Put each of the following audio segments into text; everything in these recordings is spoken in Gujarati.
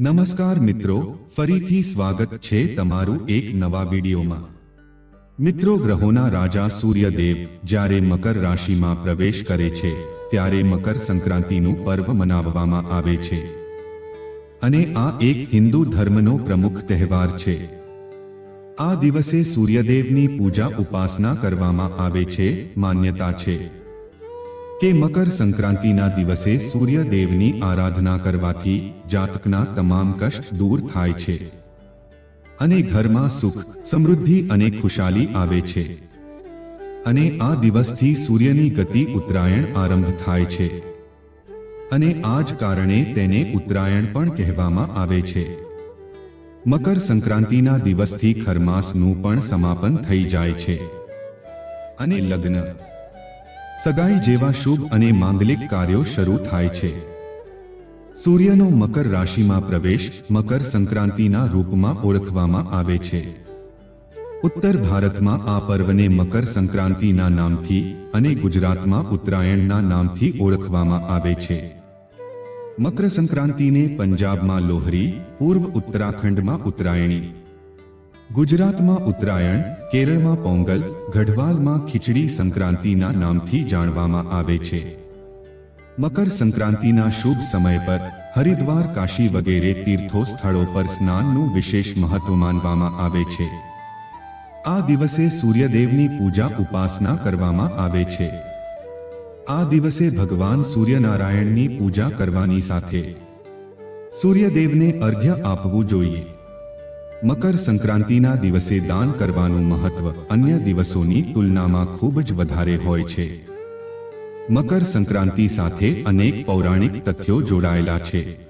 નમસ્કાર મિત્રો, ફરીથી સ્વાગત છે તમારું એક નવા વિડીયોમાં. મિત્રો, ગ્રહોના રાજા સૂર્યદેવ જ્યારે મકર રાશિમાં પ્રવેશ કરે છે, ત્યારે મકર સંક્રાંતિનું પર્વ મનાવવામાં આવે છે. અને આ એક હિન્દુ ધર્મનો પ્રમુખ તહેવાર છે. આ દિવસે સૂર્યદેવની પૂજા ઉપાસના કરવામાં આવે છે, માન્યતા છે. કે મકર સંક્રાંતિના દિવસે સૂર્યદેવની આરાધના કરવાથી જાતકના તમામ કષ્ટ દૂર થાય છે અને ઘરમાં સુખ, સમૃદ્ધિ અને ખુશાલી આવે છે. અને આ દિવસથી સૂર્યની ગતિ ઉત્તરાયણ આરંભ થાય છે. અને આ જ કારણે તેને ઉત્તરાયણ પણ કહેવામાં આવે છે. મકર સંક્રાંતિના દિવસથી ખરમાસનું પણ સમાપન થઈ જાય છે. અને લગ્ન સગાઈ જેવા શુભ અને માંગલિક કાર્યો શરૂ થાય છે. સૂર્યનો મકર રાશિમાં પ્રવેશ મકર સંક્રાંતિના રૂપમાં ઓળખવામાં આવે છે. ઉત્તર ભારતમાં આ પર્વને મકર સંક્રાંતિના નામથી અને ગુજરાતમાં ઉત્તરાયણના નામથી ઓળખવામાં આવે છે. મકર સંક્રાંતિને પંજાબમાં લોહરી, પૂર્વ ઉત્તરાખંડમાં ઉત્તરાયણી ગુજરાતમાં ઉત્તરાયણ, કેરળમાં પોંગલ, ગઢવાલમાં ખીચડી સંક્રાંતિના નામથી જાણવામાં આવે છે. મકર સંક્રાંતિના શુભ સમય પર હરિદ્વાર, કાશી વગેરે તીર્થો સ્થળો પર સ્નાનનું વિશેષ મહત્વ માનવામાં આવે છે. આ દિવસે સૂર્યદેવની પૂજા ઉપાસના કરવામાં આવે છે. આ દિવસે ભગવાન સૂર્યનારાયણની પૂજા કરવાની સાથે સૂર્યદેવને અર્ઘ્ય આપવું જોઈએ. મકર સંક્રાંતિના દિવસે દાન કરવાનું મહત્વ અન્ય દિવસોની તુલનામાં ખૂબ જ વધારે હોય છે. મકર સંક્રાંતિ સાથે અનેક પૌરાણિક તથ્યો જોડાયેલા છે.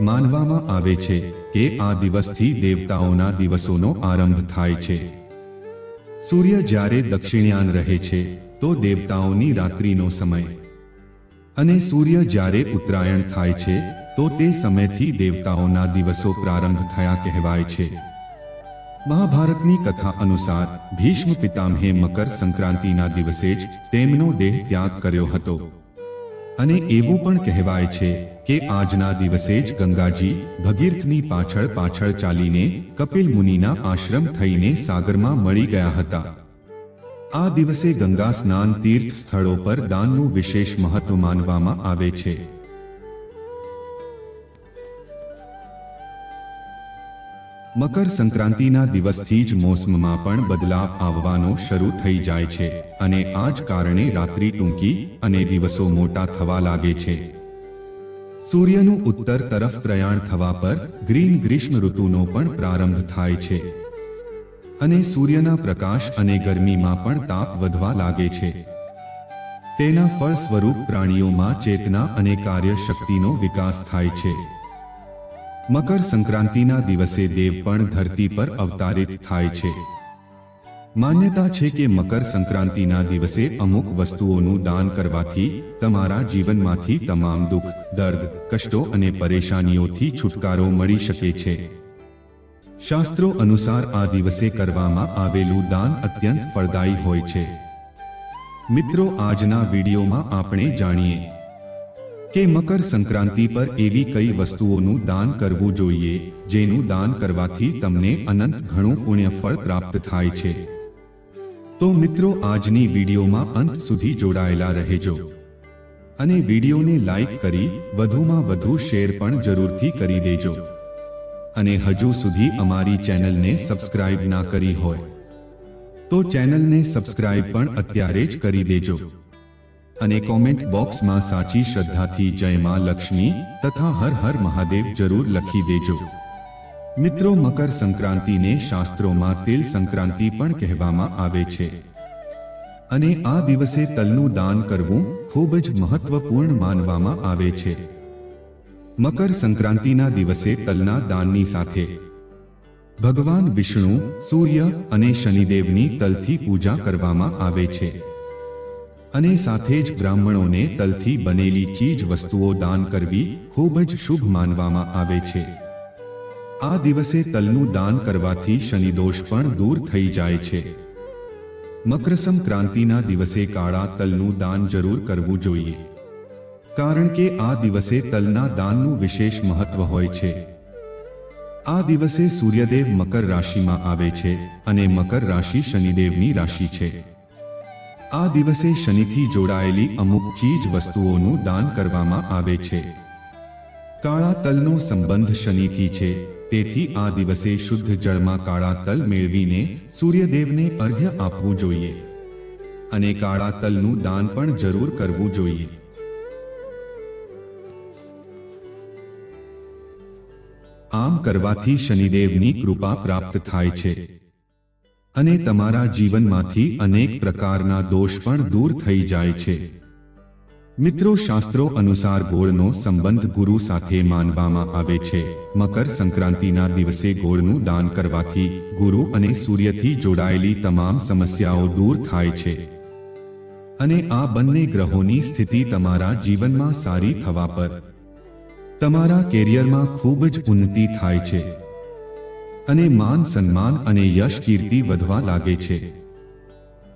માનવામાં આવે છે કે આ દિવસથી દેવતાઓના દિવસોનો આરંભ થાય છે. સૂર્ય જ્યારે દક્ષિણયાન રહે છે, તો દેવતાઓની રાત્રિનો સમય. અને સૂર્ય જ્યારે ઉત્તરાયણ થાય છે તો તે સમયથી દેવતાઓના દિવસો પ્રારંભ થયા કહેવાય છે. મહાભારતની કથા અનુસાર ભીષ્મ પિતામહે મકર સંક્રાંતિના દિવસે જ તેમનો દેહ ત્યાગ કર્યો હતો. અને એવું પણ કહેવાય છે કે આજના દિવસે જ ગંગાજી ભગીરથની પાછળ પાછળ ચાલીને કપિલ મુનિના આશ્રમ થઈને સાગરમાં મળી ગયા હતા. આ દિવસે ગંગા સ્નાન તીર્થ સ્થળો પર દાનનું વિશેષ મહત્વ માનવામાં આવે છે. મકર સંક્રાંતિના દિવસથી જ મોસમમાં પણ બદલાવ આવવાનો શરૂ થઈ જાય છે અને આ જ કારણે રાત્રિ ટૂંકી અને દિવસો મોટા થવા લાગે છે. સૂર્યનું ઉત્તર તરફ પ્રયાણ થવા પર ગ્રીન ગ્રીષ્મ ઋતુનો પણ પ્રારંભ થાય છે. અને સૂર્યના પ્રકાશ અને ગરમીમાં પણ તાપ વધવા લાગે છે. તેના ફળ સ્વરૂપ પ્રાણીઓમાં ચેતના અને કાર્યશક્તિનો વિકાસ થાય છે. મકર સંક્રાંતિના દિવસે દેવ પણ ધરતી પર અવતારિત થાય છે. માન્યતા છે કે મકર સંક્રાંતિના દિવસે અમુક વસ્તુઓનું દાન કરવાથી તમારા જીવનમાંથી તમામ દુઃખ, દર્દ, કષ્ટો અને પરેશાનીઓથી છુટકારો મળી શકે છે. શાસ્ત્રો અનુસાર આ દિવસે કરવામાં આવેલું દાન અત્યંત ફળદાયી હોય છે. મિત્રો, આજના વિડીયોમાં આપણે જાણીએ કે મકર સંક્રાંતિ પર એવી કઈ વસ્તુઓનું દાન કરવું જોઈએ, જેનું દાન કરવાથી તમને અનંત ઘણું પુણ્ય ફળ પ્રાપ્ત થાય છે. તો મિત્રો, આજની વિડીયોમાં અંત સુધી જોડાયેલા રહેજો. અને વિડીયોને લાઈક કરી વધુમાં વધુ શેર પણ જરૂરથી કરી દેજો. અને હજુ સુધી અમારી ચેનલને સબસ્ક્રાઇબ ના કરી હોય, તો ચેનલને સબસ્ક્રાઇબ પણ અત્યારે જ કરી દેજો. અને કોમેન્ટ બોક્સમાં સાચી શ્રદ્ધાથી જય માં લક્ષ્મી તથા હર હર મહાદેવ જરૂર લખી દેજો. મિત્રો, મકર સંક્રાંતિને શાસ્ત્રોમાં તિલ સંક્રાંતિ પણ કહેવામાં આવે છે. અને આ દિવસે તલનું દાન કરવું ખૂબ જ મહત્વપૂર્ણ માનવામાં આવે છે. મકર સંક્રાંતિના દિવસે તલના દાનની સાથે ભગવાન વિષ્ણુ, સૂર્ય અને શનિદેવની તલથી પૂજા કરવામાં આવે છે. અને સાથે જ બ્રાહ્મણોને તલથી બનેલી ચીજ વસ્તુઓ દાન કરવી ખૂબ જ શુભ માનવામાં આવે છે. આ દિવસે તલનું દાન કરવાથી શનિદોષ પણ દૂર થઈ જાય છે. મકર સંક્રાંતિના દિવસે કાળા તલનું દાન જરૂર કરવું જોઈએ. કારણ કે આ દિવસે તલના દાનનું વિશેષ મહત્વ હોય છે. આ દિવસે સૂર્યદેવ મકર રાશિમાં આવે છે અને મકર રાશિ શનિદેવની રાશિ છે. આ દિવસે શનિથી જોડાયેલી અમુક ચીજ વસ્તુઓનું દાન કરવામાં આવે છે. કાળા તલનો સંબંધ શનિથી છે. તેથી આ દિવસે શુદ્ધ જળમાં કાળા તલ મેળવીને સૂર્યદેવને અર્ઘ્ય આપવું જોઈએ. અને કાળા તલનું દાન પણ જરૂર કરવું જોઈએ. આમ કરવાથી શનિદેવની કૃપા પ્રાપ્ત થાય છે. અને તમારા જીવનમાંથી અનેક પ્રકારના દોષ પણ દૂર થઈ જાય છે. મિત્રો, શાસ્ત્રો અનુસાર ગોળનો સંબંધ ગુરુ સાથે માનવામાં આવે છે. મકર સંક્રાંતિના દિવસે ગોળનું દાન કરવાથી ગુરુ અને સૂર્યથી જોડાયેલી તમામ સમસ્યાઓ દૂર થાય છે. અને આ બંને ગ્રહોની સ્થિતિ તમારા જીવનમાં સારી થવા પર તમારા કેરિયરમાં ખૂબ જ ઉન્નતિ થાય છે. અને માન સન્માન અને યશ કીર્તિ વધવા લાગે છે.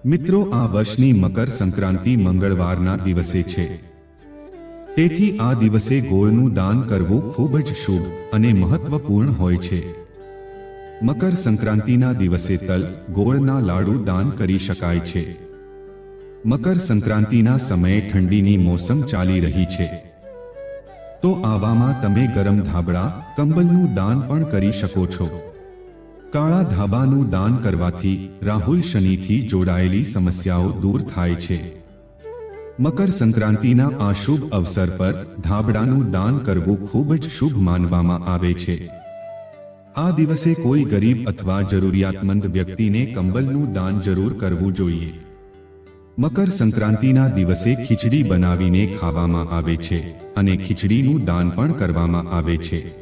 મિત્રો, આ વર્ષની મકર સંક્રાંતિ મંગળવારના દિવસે છે. તેથી આ દિવસે ગોળનું દાન કરવું ખૂબ જ શુભ અને મહત્વપૂર્ણ હોય છે. મકર સંક્રાંતિના દિવસે તલ, ગોળના લાડુ દાન કરી શકાય છે. મકર સંક્રાંતિના સમયે ઠંડીની મોસમ ચાલી રહી છે. તો આવામાં તમે ગરમ ધાબળા, કંબલનું દાન પણ કરી શકો છો. કાળા ધાબાનું દાન કરવાથી રાહુલ શનિથી જોડાયેલી સમસ્યાઓ દૂર થાય છે. મકર સંક્રાંતિના આ શુભ અવસર પર ધાબડાનું દાન કરવું ખૂબ જ શુભ માનવામાં આવે છે. આ દિવસે કોઈ ગરીબ અથવા જરૂરિયાતમંદ વ્યક્તિને કંબલનું દાન જરૂર કરવું જોઈએ. મકર સંક્રાંતિના દિવસે ખીચડી બનાવીને ખાવામાં આવે છે અને ખીચડીનું દાન પણ કરવામાં આવે છે.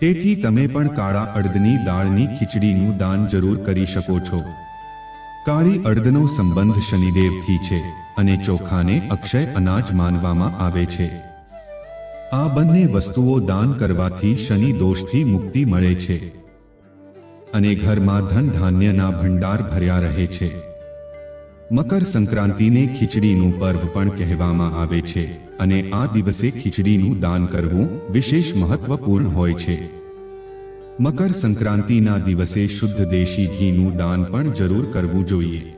તેથી તમે પણ કાળા અડદની દાળની ખીચડીનું દાન જરૂર કરી શકો છો. કાળી અડદનો સંબંધ શનિદેવથી છે અને ચોખાને અક્ષય અનાજ માનવામાં આવે છે. આ બંને વસ્તુઓ દાન કરવાથી શનિ દોષથી મુક્તિ મળે છે. અને ઘરમાં ધન ધાન્યના ભંડાર ભર્યા રહે છે. મકર સંક્રાંતિને ખીચડીનું પર્વ પણ કહેવામાં આવે છે અને આ દિવસે ખીચડીનું દાન કરવું વિશેષ મહત્વપૂર્ણ હોય છે. મકર સંક્રાંતિના દિવસે શુદ્ધ દેશી ઘીનું દાન પણ જરૂર કરવું જોઈએ.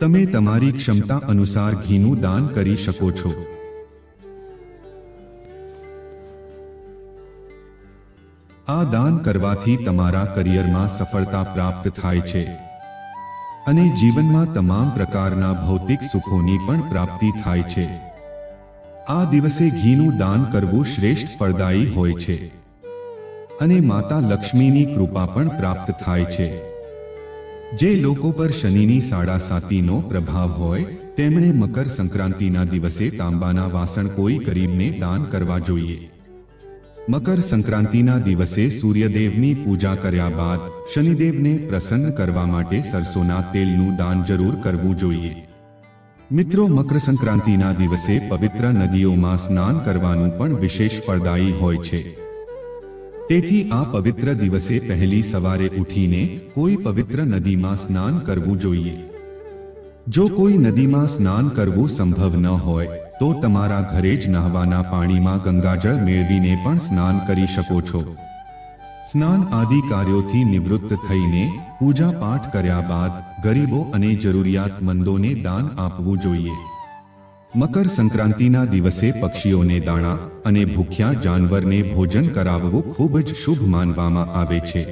તમે તમારી ક્ષમતા અનુસાર ઘીનું દાન કરી શકો છો. આ દાન કરવાથી તમારા કરિયરમાં સફળતા પ્રાપ્ત થાય છે. અને જીવનમાં તમામ પ્રકારના ભૌતિક સુખોની પણ પ્રાપ્તિ થાય છે. આ દિવસે ઘીનું દાન કરવું શ્રેષ્ઠ ફળદાયી હોય છે. અને માતા લક્ષ્મીની કૃપા પણ પ્રાપ્ત થાય છે. જે લોકો પર શનિની સાડા સાતીનો પ્રભાવ હોય, તેમણે મકર સંક્રાંતિના દિવસે તાંબાના વાસણ કોઈ ગરીબને દાન કરવા જોઈએ. મકર સંક્રાંતિના દિવસે સૂર્યદેવની પૂજા કર્યા બાદ શનિદેવને પ્રસન્ન કરવા માટે સરસોના તેલનું દાન જરૂર કરવું જોઈએ. મિત્રો, મકર સંક્રાંતિના દિવસે પવિત્ર નદીઓમાં સ્નાન કરવાનું પણ વિશેષ ફળદાયી હોય છે. તેથી આ પવિત્ર દિવસે પહેલી સવારે ઉઠીને કોઈ પવિત્ર નદીમાં સ્નાન કરવું જોઈએ. જો કોઈ નદીમાં સ્નાન કરવું સંભવ ન હોય તો તમારા ઘરે જ નહાવાના પાણીમાં ગંગાજળ મેળવીને પણ સ્નાન કરી શકો છો. સ્નાન આદિ કાર્યોથી નિવૃત્ત થઈને પૂજા પાઠ કર્યા બાદ ગરીબો અને જરૂરિયાતમંદોને દાન આપવું જોઈએ. મકર સંક્રાંતિના દિવસે પક્ષીઓને દાણા અને ભૂખ્યા જાનવરને ભોજન કરાવવું ખૂબ જ શુભ માનવામાં આવે છે.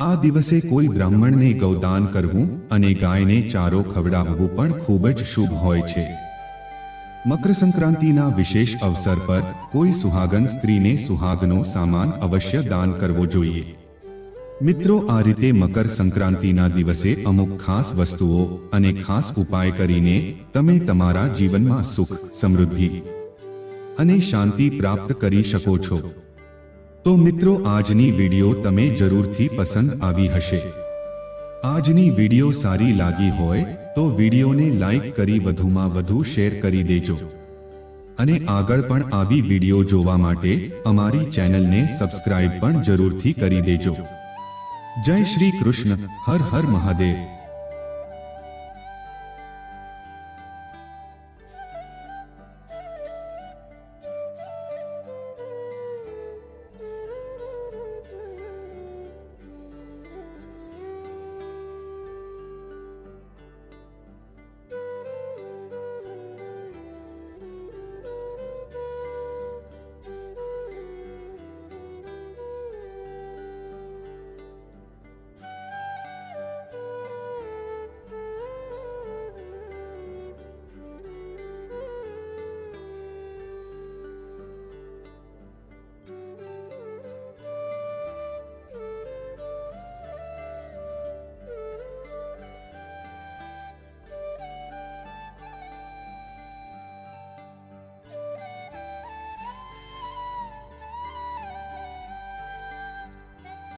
આ દિવસે કોઈ બ્રાહ્મણને ગૌદાન કરવું અને ગાયને ચારો ખવડાવવું પણ ખૂબ જ શુભ હોય છે. મકર સંક્રાંતિના વિશેષ અવસર પર કોઈ સુહાગન સ્ત્રીને સુહાગનો સામાન અવશ્ય દાન કરવો જોઈએ. મિત્રો, આ રીતે મકર સંક્રાંતિના દિવસે અમુક ખાસ વસ્તુઓ અને ખાસ ઉપાય કરીને તમે તમારા જીવનમાં સુખ, સમૃદ્ધિ અને શાંતિ પ્રાપ્ત કરી શકો છો. તો મિત્રો, આજની વીડિયો તમે જરૂરથી પસંદ આવી હશે. આજની વીડિયો સારી લાગી હોય તો વિડીયોને લાઈક કરી વધુમાં વધુ શેર કરી દેજો. અને આગળ પણ આવી વીડિયો જોવા માટે અમારી ચેનલને સબસ્ક્રાઇબ પણ જરૂરથી કરી દેજો. જય શ્રી કૃષ્ણ. હર હર મહાદેવ.